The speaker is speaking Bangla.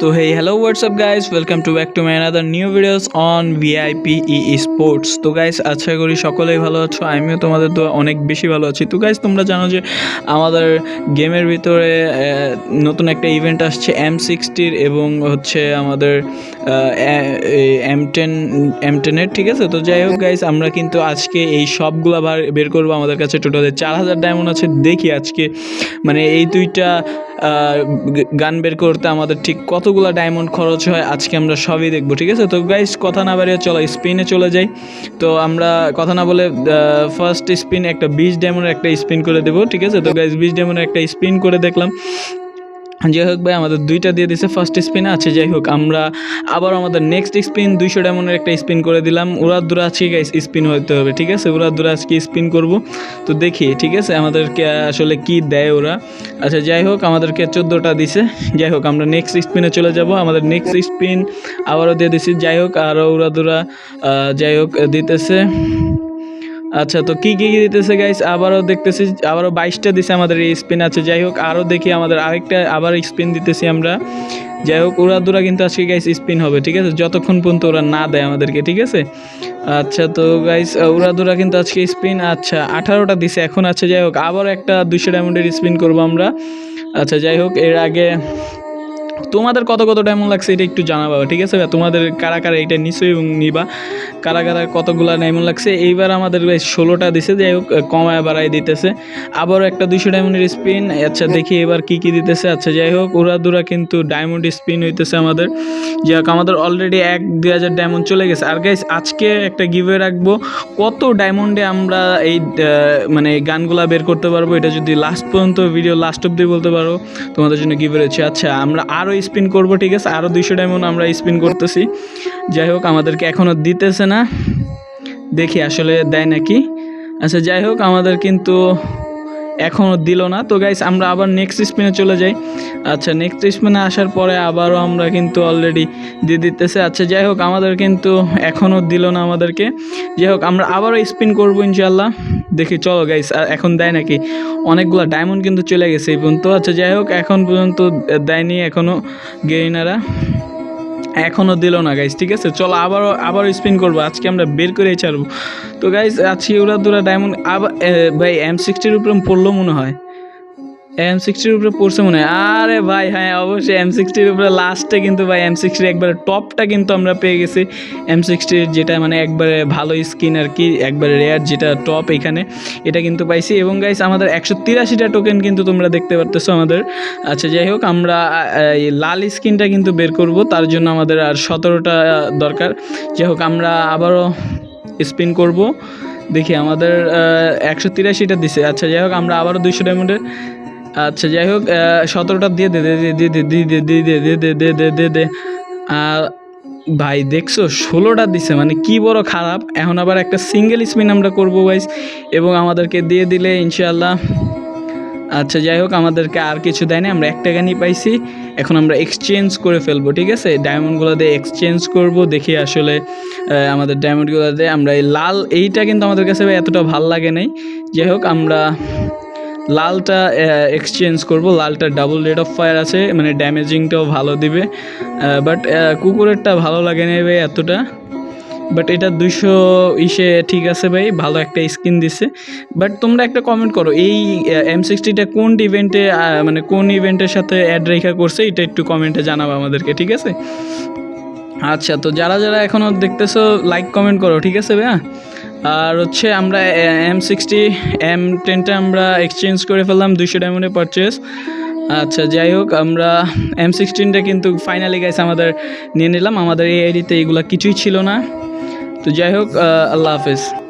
তো hello, what's up, guys? Welcome to back to my another new videos on VIP EE Sports. তো গাইস আশা করি সকলেই ভালো আছো, আমিও তোমাদের তো অনেক বেশি ভালো আছি। তো গাইস তোমরা জানো যে আমাদের গেমের ভিতরে নতুন একটা ইভেন্ট আসছে এম সিক্সটির এবং হচ্ছে আমাদের এম টেন এম টেনের ঠিক আছে? তো যাই হোক গাইস আমরা কিন্তু আজকে এই সবগুলা বার করব আমাদের কাছে। টোটালে চার হাজার ডায়মন্ড আছে। দেখি আজকে মানে এই দুইটা গান বের করতে আমাদের ঠিক কতগুলো ডায়মন্ড খরচ হয়, আজকে আমরা সবই দেখব, ঠিক আছে? তো গাইস কথা না বাড়িয়ে চলো স্পিনে চলে যাই। তো আমরা কথা না বলে ফার্স্ট স্পিন একটা বিশ ডায়মন্ডের একটা স্পিন করে দেবো, ঠিক আছে? তো গাইস বিশ ডায়মন্ডের একটা স্পিন করে দেখলাম। যাই হোক ভাই, আমাদের দুইটা দিয়ে দিছে ফার্স্ট স্পিন আছে যাই হোক, আমরা আবার আমাদের নেক্সট স্পিন দুইশো ডায়মন্ডের একটা স্পিন করে দিলাম। ওরা দূরে আজকে স্পিন হতে হবে, ঠিক আছে? ওরা দূরে আজকে স্পিন করব। তো দেখি, ঠিক আছে? আমাদেরকে আসলে কি দেয় ওরা? আচ্ছা যাই হোক, আমাদেরকে চোদ্দোটা দিছে। যাই হোক, আমরা নেক্সট স্পিনে চলে যাব। আমাদের নেক্সট স্পিন আবারও দিয়ে দিছি। যাই হোক আরও ওরা দূরা যাই হোক, দিতেছে। আচ্ছা তো কি কি দিতেছে গাইস আবারও দেখতেছি, আবারও বাইশটা দিছে আমাদের এই স্পিন আছে। যাই হোক, আরও দেখি আমাদের আরেকটা, আবার স্পিন দিতেছি আমরা। যাই হোক ওরা দুরা কিন্তু আজকে গাইস স্পিন হবে, ঠিক আছে? যতক্ষণ পর্যন্ত ওরা না দেয় আমাদেরকে, ঠিক আছে? আচ্ছা তো গাইস ওরা দুরা কিন্তু আজকে স্পিন আচ্ছা আঠারোটা দিছে, এখন আছে, যাই হোক আবার একটা দুশো ডায়মন্ডের স্পিন করব আমরা। আচ্ছা যাই হোক, এর আগে তোমাদের কত কত ডায়মন্ড লাগছে এটা একটু জানাবা ঠিক আছে তোমাদের কারা কারা এটা নিশ্চয়ই এবং নিবা? কারা কারা কতগুলা ডায়মন্ড লাগছে? এইবার আমাদের ষোলোটা দিছে, যাই হোক, কমায় বাড়াই দিতেছে। আবারও একটা দুশো ডায়মন্ডের স্পিন আচ্ছা দেখি এবার কি কি দিতেছে। আচ্ছা যাই হোক ওরা দুরা কিন্তু ডায়মন্ড স্পিন হইতেছে আমাদের। যাই হোক, আমাদের অলরেডি এক, দুই হাজার ডায়মন্ড চলে গেছে। আর গাইস আজকে একটা গিভে রাখব। কত ডায়মন্ডে আমরা এই মানে গানগুলা বের করতে পারব? এটা যদি লাস্ট পর্যন্ত ভিডিও লাস্ট অব্দি বলতে পারো, তোমাদের জন্য গিভে রয়েছে। আচ্ছা আমরা আরও স্পিন করব, ঠিক আছে? আরও দুইশো ডায়মন্ড আমরা স্পিন করতেছি। যাই হোক, আমাদেরকে এখনও দিতেছে না। দেখি আসলে দেয় নাকি? আচ্ছা যাই হোক, আমাদের কিন্তু এখনও দিল না। তো গাইস আমরা আবার নেক্সট স্পিনে চলে যাই। আচ্ছা নেক্সট স্পিনে আসার পরে আবারও আমরা কিন্তু অলরেডি দিয়ে দিতেছে। আচ্ছা যাই হোক, আমাদের কিন্তু এখনও দিল না আমাদেরকে। যাই হোক, আমরা আবারও স্পিন করব ইনশাল্লাহ দেখি, চলো গাইস এখন দেয় নাকি? অনেকগুলো ডায়মন্ড কিন্তু চলে গেছে এই পর্যন্ত। আচ্ছা যাই হোক, এখন পর্যন্ত দেয়নি এখনও গেইনারা এখনও দিল না গাইজ ঠিক আছে? চলো আবারও আবারও স্পিন করব। আজকে আমরা বের করেই ছাড়বো। তো গাইজ আজকে ওরা দুরা ডায়মন্ড আবার ভাই এম সিক্সটির উপরে পড়ল মনে হয়। এম সিক্সটির উপরে পড়ছে মনে হয়। আরে ভাই হ্যাঁ অবশ্যই এম সিক্সটির উপরে লাস্টে কিন্তু ভাই এম সিক্সটির একবারে টপটা কিন্তু আমরা পেয়ে গেছি। এম সিক্সটির যেটা মানে একবারে ভালো স্কিন আর কি, একবারে রেয়ার যেটা টপ এখানে, এটা কিন্তু পাইছি। এবং গাইস আমাদের একশো তিরাশিটা টোকেন কিন্তু তোমরা দেখতে পারতেছো আমাদের। আচ্ছা যাই হোক, আমরা এই লাল স্কিনটা কিন্তু বের করব, তার জন্য আমাদের আর সতেরোটা দরকার। যাই হোক, আমরা আবারও স্পিন করব। দেখি, আমাদের একশো তিরাশিটা দিছে। আচ্ছা যাই হোক, আমরা আবারও দুইশো ডায়মন্ডের আচ্ছা যাই হোক সতেরোটা দিয়ে দে দে দে ভাই দেখছ ষোলোটা দিছে মানে কি বড় খারাপ এখন আবার একটা সিঙ্গেল স্পিন আমরা করব গাইস এবং আমাদেরকে দিয়ে দিলে ইনশাআল্লাহ আচ্ছা যাই হোক আমাদেরকে আর কিছু দেয়নি আমরা একটা গানই পাইছি এখন আমরা এক্সচেঞ্জ করে ফেলব ঠিক আছে ডায়মন্ডগুলো দিয়ে এক্সচেঞ্জ করব দেখি আসলে আমাদের ডায়মন্ডগুলো দিয়ে আমরা এই লাল এইটা কিন্তু আমাদের কাছে এতটা ভালো লাগে নাই যাই হোক আমরা লালটা এক্সচেঞ্জ করব। লালটা ডাবল রেট অফ ফায়ার আছে মানে ড্যামেজিংটাও ভালো দিবে। বাট কুকুরেরটা ভালো লাগে না ভাই এতটা। বাট এটা দুশো ইসে ঠিক আছে ভাই, ভালো একটা স্কিন দিছে। বাট তোমরা একটা কমেন্ট করো, এই এম সিক্সটিটা কোন ইভেন্টে মানে কোন ইভেন্টের সাথে অ্যাড রেখা করছে, এটা একটু কমেন্টে জানাব আমাদেরকে, ঠিক আছে? আচ্ছা তো যারা যারা এখনও দেখতেছো লাইক কমেন্ট করো, ঠিক আছে ভাইয়া? আর হচ্ছে আমরা এম সিক্সটি এম টেনটা আমরা এক্সচেঞ্জ করে ফেললাম, দুইশো ডায়মন্ডে পারচেস আচ্ছা যাই হোক, আমরা এম সিক্সটিনটা কিন্তু ফাইনালি গাইস আমাদের নিয়ে নিলাম। আমাদের এই আইডিতে এগুলো কিছুই ছিল না। তো যাই হোক আল্লাহ হাফেজ।